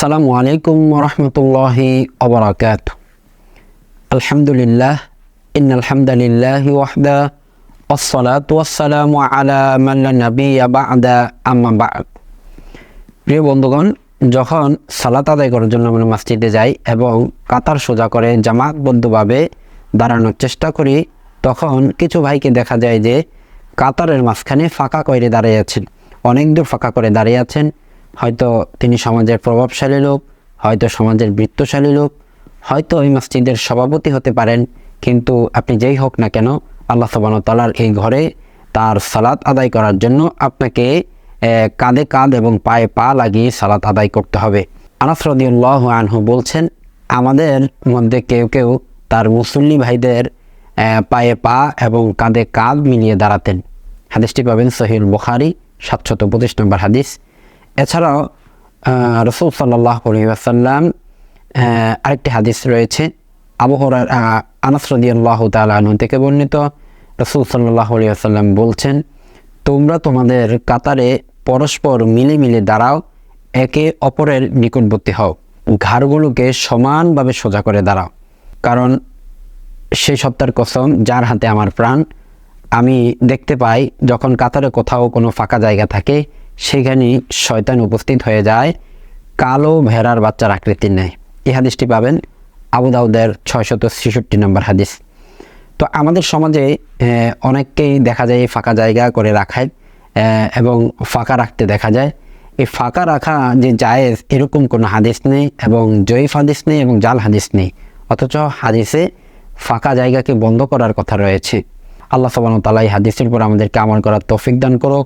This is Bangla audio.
আসসালামু আলাইকুম রহমতুল্লাহি অবরাকাত আলহামদুলিল্লাহ ইন আলহামদুলিল্লাহ ওয়াহদা والصلاة والسلام على من لا نبي بعد أما بعد প্রিয় বন্ধুগণ যখন সালাত আদায় করার জন্য আমরা মসজিদে যাই এবং কাতার সোজা করে জামাতবদ্ধভাবে দাঁড়ানোর চেষ্টা করি তখন কিছু ভাইকে দেখা যায় যে কাতারের মাঝখানে ফাঁকা করে দাঁড়িয়ে আছেন অনেক দূর ফাঁকা করে দাঁড়িয়ে আছেন হয়তো তিনি সমাজের প্রভাবশালী লোক, হয়তো সমাজের বৃত্তশালী লোক, হয়তো এই মসজিদের সভাপতি হতে পারেন, কিন্তু আপনি যেই হোক না কেন, আল্লাহ তালার এই ঘরে তার সালাত আদায় করার জন্য আপনাকে কাঁধে কাঁধ এবং পায়ে পা লাগিয়ে সালাত আদায় করতে হবে। আনাস রদিউল্লাহ আনহু বলছেন, আমাদের মধ্যে কেউ কেউ তার মুসল্লি ভাইদের পায়ে পা এবং কাঁধে কাঁধ মিলিয়ে দাঁড়াতেন। হাদিসটি পাবেন সহিল বুখারি, সাতশত পঁচিশ নম্বর হাদিস। এছাড়াও রসুল সাল্লাহ আসাল্লাম আরেকটি হাদিস রয়েছে, আবু হরার আনাস রদিয়াল্লাহ তালু থেকে বর্ণিত। রসুল সাল্লাহ আসাল্লাম বলছেন, তোমরা তোমাদের কাতারে পরস্পর মিলে মিলে দাঁড়াও, একে অপরের নিকটবর্তী হও। ঘাড়গুলোকে সমানভাবে সোজা করে দাঁড়াও। কারণ সেই সত্তার কসম, যার হাতে আমার প্রাণ, আমি দেখতে পাই যখন কাতারে কোথাও কোনো ফাঁকা জায়গা থাকে সেখানে শয়তান উপস্থিত হয়ে যায়। কালো ভেড়ার বাচ্চার আকৃতির নেয় এই হাদিসটি পাবেন আবু দাউদের ছয়শত ছেষট্টি নম্বর হাদিস। তো আমাদের সমাজে অনেককেই দেখা যায় ফাঁকা জায়গা করে রাখায় এবং ফাঁকা রাখতে দেখা যায়। এই ফাঁকা রাখা যে জায়েজ, এরকম কোনো হাদিস নেই এবং জয়ীফ হাদিস নেই এবং জাল হাদিস নেই। অথচ হাদিসে ফাঁকা জায়গাকে বন্ধ করার কথা রয়েছে। আল্লাহ সবান তালা এই হাদিসের উপর আমাদেরকে আমল করার তৌফিক দান করুক।